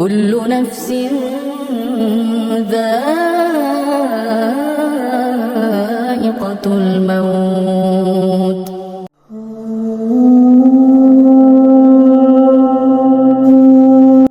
كل نفس ذائقة الموت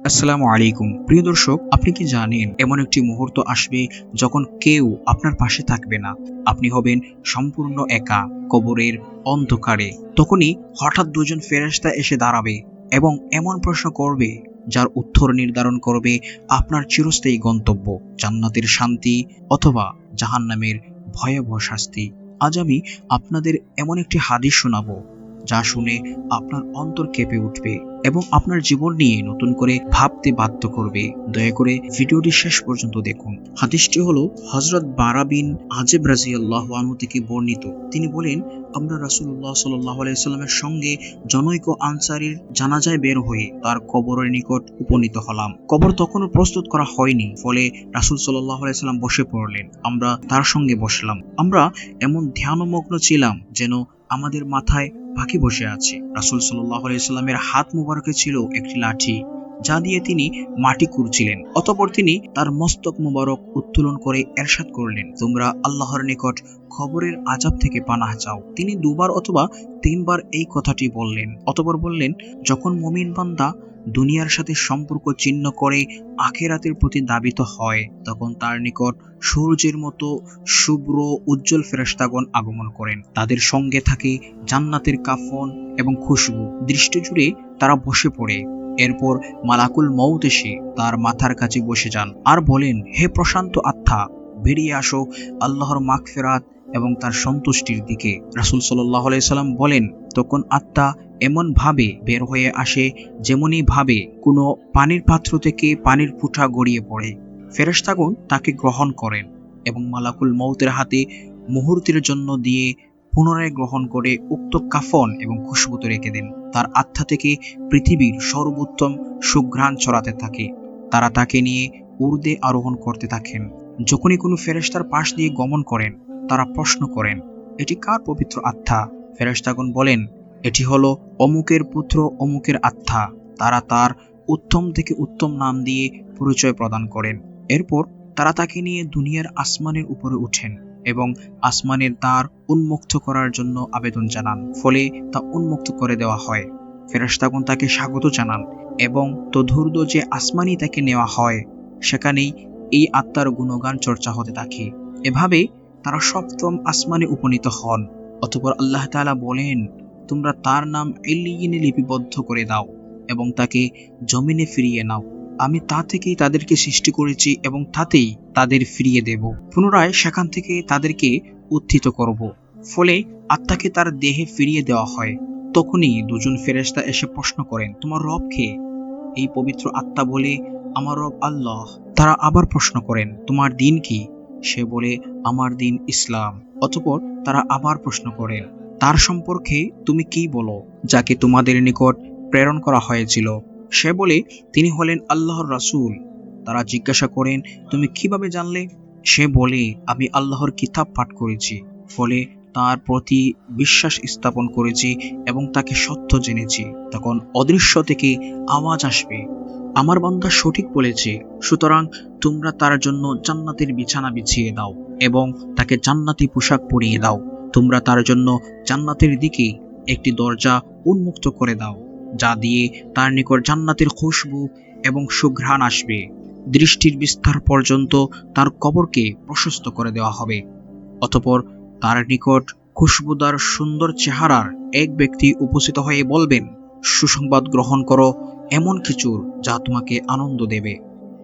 আসসালামু আলাইকুম প্রিয় দর্শক আপনি কি জানেন এমন একটি মুহূর্ত আসবে যখন কেউ আপনার পাশে থাকবে না আপনি হবেন সম্পূর্ণ একা কবরের অন্ধকারে তখনই হঠাৎ দুজন ফেরেশতা এসে দাঁড়াবে এবং এমন প্রশ্ন করবে যার উত্তর নির্ধারণ করবে আপনার চিরস্থায়ী গন্তব্য, জান্নাতের শান্তি অথবা জাহান্নামের ভয়াবহ শাস্তি। আজ আমি আপনাদের এমন একটি হাদিস শোনাব, যা শুনে আপনার অন্তর কেঁপে উঠবে। এবং আপনার জীবন নিয়ে নতুন করে ভাবতে বাধ্য করবে। দয়া করে ভিডিওটি শেষ পর্যন্ত দেখুন। হাদিসটি হলো হজরত বারা বিন আজেব রাজিয়াল্লাহ আনহু থেকে বর্ণিত। তিনি বলেন, আমরা রাসূলুল্লাহ সাল্লাহ আলাইসাল্লামের সঙ্গে জনৈক আনসারির জানাজায় বের হয়ে তার কবরের নিকট উপনীত হলাম। কবর তখনও প্রস্তুত করা হয়নি, ফলে রাসূল সাল্লাহ আলাইসাল্লাম বসে পড়লেন। আমরা তার সঙ্গে বসলাম। আমরা এমন ধ্যানমগ্ন ছিলাম যেন আমাদের মাথায় পাখি বসে আছে। রাসুল সাল্লাহ হাত মুবারকে ছিল একটি লাঠি, যা দিয়ে তিনি মাটি কুড়ছিলেন অতপর তিনি তার মস্তক মুবারক উত্তোলন করে এরশাদ করলেন। তোমরা আল্লাহর নিকট খবরের আজাব থেকে পানাহ চাও। তিনি দুবার অথবা তিনবার এই কথাটি বললেন। অতপর বললেন, যখন মমিন বান্দা দুনিয়ার সাথে সম্পর্ক চিহ্ন করে আখেরাতের প্রতি দাবিত হয়, তখন তার নিকট সূর্যের মতো শুভ্র, উজ্জ্বল ফেরেশতাগণ আগমন করেন। তাদের সঙ্গে থাকে জান্নাতের কাফন এবং খুশবু। দৃষ্টি জুড়ে তারা বসে পড়ে। এরপর মালাকুল মৌত এসে তার মাথার কাছে বসে যান। আর বলেন, হে প্রশান্ত আত্মা, বেরিয়ে আসো। আল্লাহর মাগফিরাত এবং তার সন্তুষ্টির দিকে রাসূল সাল্লাহ সাল্লাম বলেন, তখন আত্মা এমন ভাবে বের হয়ে আসে যেমনই ভাবে কোনো পানির পাত্র থেকে পানির ফুটা গড়িয়ে পড়ে। ফেরেশতাগণ তাকে গ্রহণ করেন এবং মালাকুল মৌতের হাতে মুহূর্তের জন্য দিয়ে পুনরায় গ্রহণ করে উক্ত কাফন এবং খুশবুতে রেখে দেন। তার আত্মা থেকে পৃথিবীর সর্বোত্তম সুঘ্রাণ ছড়াতে থাকে। তারা তাকে নিয়ে উর্দে আরোহণ করতে থাকেন। যখনই কোনো ফেরেস্তার পাশ দিয়ে গমন করেন তারা প্রশ্ন করেন, এটি কার পবিত্র আত্মা? ফেরেশতাগণ বলেন, এটি হলো অমুকের পুত্র অমুকের আত্মা। তারা তার উত্তম থেকে উত্তম নাম দিয়ে পরিচয় প্রদান করেন। এরপর তারা তাকে নিয়ে দুনিয়ার আসমানের উপরে উঠেন এবং আসমানের দ্বার উন্মুক্ত করার জন্য আবেদন জানান। ফলে তা উন্মুক্ত করে দেওয়া হয়। ফেরেশতাগণ তাকে স্বাগত জানান এবং তধুর্দ যে আসমানি তাকে নেওয়া হয়, সেখানেই এই আত্মার গুণগান চর্চা হতে থাকে। এভাবে তারা সপ্তম আসমানে উপনীত হন। অতপর আল্লাহ তাআলা বলেন, তোমরা তার নাম এলিয়িনে লিপিবদ্ধ করে দাও এবং তাকে জমিনে ফিরিয়ে নাও। আমি তা থেকেই তাদেরকে সৃষ্টি করেছি এবং তাতেই তাদের ফিরিয়ে দেব। পুনরায় সেখান থেকে তাদেরকে উত্থিত করব। ফলে আত্মাকে তার দেহে ফিরিয়ে দেওয়া হয়। তখনই দুজন ফেরেশতা এসে প্রশ্ন করেন, তোমার রব কে? এই পবিত্র আত্মা বলে, আমার রব আল্লাহ। তারা আবার প্রশ্ন করেন, তোমার দিন কি? সে বলে, আমার দিন ইসলাম। অতপর তারা আবার প্রশ্ন করেন তার সম্পর্কে তুমি কি বলো, যাকে তোমাদের নিকট প্রেরণ করা হয়েছিল? সে বলে, তিনি হলেন আল্লাহর রাসূল। তারা জিজ্ঞাসা করেন, তুমি কীভাবে জানলে? সে বলে, আমি আল্লাহর কিতাব পাঠ করেছি, ফলে তার প্রতি বিশ্বাস স্থাপন করেছি এবং তাকে সত্য জেনেছি। তখন অদৃশ্য থেকে আওয়াজ আসবে। আমার বান্দা সঠিক বলেছে, সুতরাং তোমরা তার জন্য জান্নাতের বিছানা বিছিয়ে দাও এবং তাকে জান্নাতি পোশাক পরিয়ে দাও। তোমরা তার জন্য জান্নাতের দিকে একটি দরজা উন্মুক্ত করে দাও, যা দিয়ে তার নিকট জান্নাতের খুশবু এবং সুঘ্রাণ আসবে। দৃষ্টির বিস্তার পর্যন্ত তার কবরকে প্রশস্ত করে দেওয়া হবে। অতপর তার নিকট খুশবুদার সুন্দর চেহারার এক ব্যক্তি উপস্থিত হয়ে বলবেন সুসংবাদ গ্রহণ করো, এমন কিছুর যা তোমাকে আনন্দ দেবে।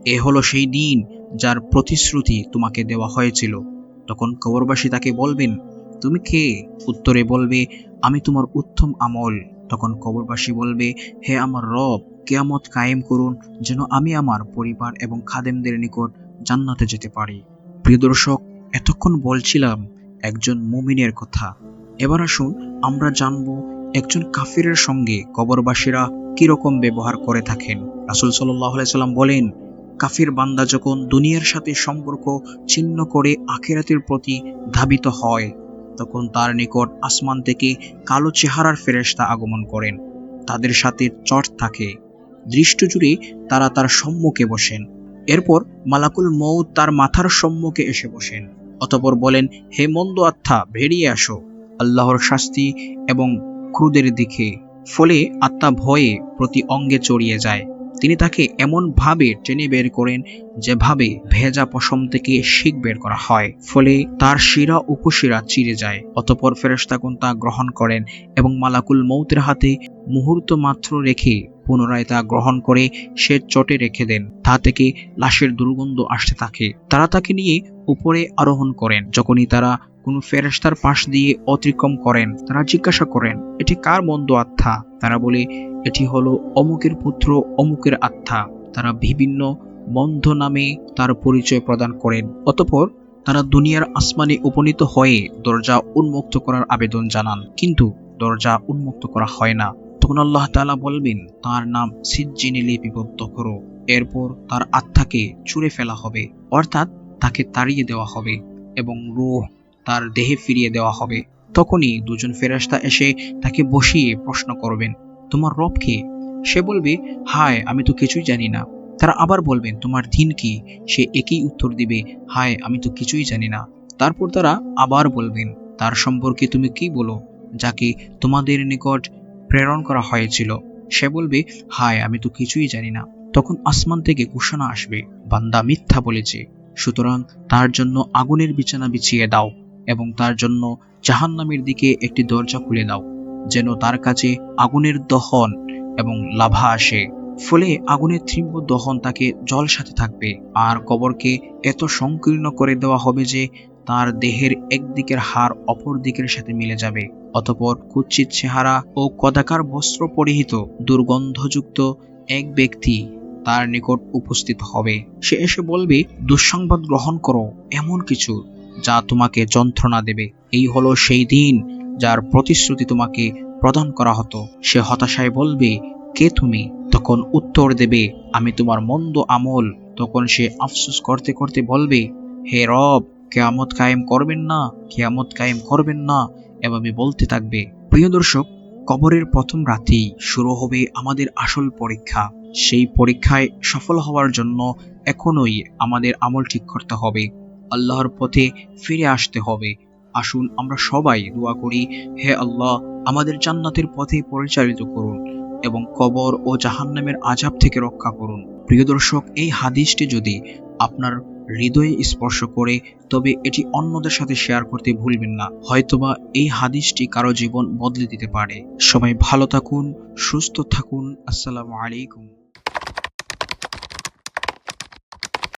এ হলো সেই দিন যার প্রতিশ্রুতি তোমাকে দেওয়া হয়েছিল। তখন কবরবাসী তাকে বলবেন, তুমি কে? উত্তরে বলবে, আমি তোমার উত্তম আমল। তখন কবরবাসী বলবে, হে আমার রব, কেয়ামত কায়েম করুন, যেন আমি আমার পরিবার এবং খাদেমদের নিকট জান্নাতে যেতে পারি। প্রিয় দর্শক, এতক্ষণ বলছিলাম একজন মুমিনের কথা। এবার আসুন আমরা জানব একজন কাফিরের সঙ্গে কবরবাসীরা কীরকম ব্যবহার করে থাকেন? রাসুল সাল্লাহ সাল্লাম বলেন, কাফির বান্দা যখন দুনিয়ার সাথে সম্পর্ক ছিন্ন করে আখেরাতের প্রতি ধাবিত হয়, তখন তার নিকট আসমান থেকে কালো চেহারার ফেরেশতা আগমন করেন। তাদের সাথে চট থাকে দৃষ্ট জুড়ে তারা তার সম্মুখে বসেন। এরপর মালাকুল মৌ তার মাথার সম্মুখে এসে বসেন। অতপর বলেন, হে মন্দ আত্মা, বেরিয়ে আসো। আল্লাহর শাস্তি এবং ক্রুদের দিকে, ফলে আত্মা ভয়ে প্রতি অঙ্গে চড়িয়ে যায়। তিনি তাকে এমন ভাবে টেনে বের করেন যেভাবে ভেজা পশম থেকে শিক বের করা হয়, ফলে তার শিরা উপশিরা চিরে যায়। অতপর ফেরেশতাগণ তা গ্রহণ করেন এবং মালাকুল মৌতের হাতে মুহূর্ত মাত্র রেখে পুনরায় তা গ্রহণ করে সে চটে রেখে দেন। তা থেকে লাশের দুর্গন্ধ আসতে থাকে। তারা তাকে নিয়ে উপরে আরোহণ করেন। যখনই তারা কোনো ফেরেশতার পাশ দিয়ে অতিক্রম করেন, তারা জিজ্ঞাসা করেন, এটি কার মন্দ আত্মা? তারা বলে, এটি হলো অমুকের পুত্র, অমুকের আত্মা। তারা বিভিন্ন মন্ধ নামে তার পরিচয় প্রদান করেন। অতপর তারা দুনিয়ার আসমানে উপনীত হয়ে দরজা উন্মুক্ত করার আবেদন জানান। কিন্তু দরজা উন্মুক্ত করা হয় না। তখন আল্লাহ তালা বলবেন, তার নাম সিজ্জিনে লিপিবদ্ধ করো। এরপর তার আত্মাকে চুরে ফেলা হবে। অর্থাৎ তাকে তাড়িয়ে দেওয়া হবে এবং রূহ তার দেহে ফিরিয়ে দেওয়া হবে। তখনই দুজন ফেরাস্তা এসে তাকে বসিয়ে প্রশ্ন করবেন, তোমার রব কে? সে বলবে, হায়, আমি তো কিছুই জানি না। তারা আবার বলবেন, তোমার দিন কি? সে একই উত্তর দিবে, হায়, আমি তো কিছুই জানি না। তারপর তারা আবার বলবেন, তার সম্পর্কে তুমি কি বলো, যাকে তোমাদের নিকট প্রেরণ করা হয়েছিল? সে বলবে, হায়, আমি তো কিছুই জানি না। তখন আসমান থেকে ঘোষণা আসবে, বান্দা মিথ্যা বলেছে। সুতরাং তার জন্য আগুনের বিছানা বিছিয়ে দাও। এবং তার জন্য জাহান্নামের দিকে একটি দরজা খুলে দাও যেন তার কাছে আগুনের দহন এবং লাভা আসে। ফলে আগুনের তীব্র দহন তাকে জল সাথে থাকবে। আর কবরকে এত সংকীর্ণ করে দেওয়া হবে যে তার দেহের একদিকের হার অপর দিকের সাথে মিলে যাবে। অতপর কুচ্ছিত চেহারা ও কদাকার বস্ত্র পরিহিত দুর্গন্ধযুক্ত এক ব্যক্তি তার নিকট উপস্থিত হবে। সে এসে বলবে, দুঃসংবাদ গ্রহণ করো, এমন কিছু যা তোমাকে যন্ত্রণা দেবে। এই হলো সেই দিন যার প্রতিশ্রুতি তোমাকে প্রদান করা হতো। সে হতাশায় বলবে, কে তুমি? তখন উত্তর দেবে, আমি তোমার মন্দ আমল। তখন সে আফসোস করতে করতে বলবে, হে রব, কেয়ামত কায়েম করবেন না, কেয়ামত কায়েম করবেন না। এভাবে বলতে থাকবে, প্রিয় দর্শক, কবরের প্রথম রাতেই শুরু হবে আমাদের আসল পরীক্ষা। সেই পরীক্ষায় সফল হওয়ার জন্য এখনোই আমাদের আমল ঠিক করতে হবে। আল্লাহর পথে ফিরে আসতে হবে। আসুন আমরা সবাই দোয়া করি, হে আল্লাহ, আমাদের জান্নাতের পথে পরিচালিত করুন এবং কবর ও জাহান্নামের আজাব থেকে রক্ষা করুন। প্রিয় দর্শক, এই হাদিসটি যদি আপনার হৃদয়ে স্পর্শ করে, তবে এটি অন্যদের সাথে শেয়ার করতে ভুলবেন না। হয়তোবা এই হাদিসটি কারও জীবন বদলে দিতে পারে। সবাই ভালো থাকুন, সুস্থ থাকুন। আসসালামু আলাইকুম।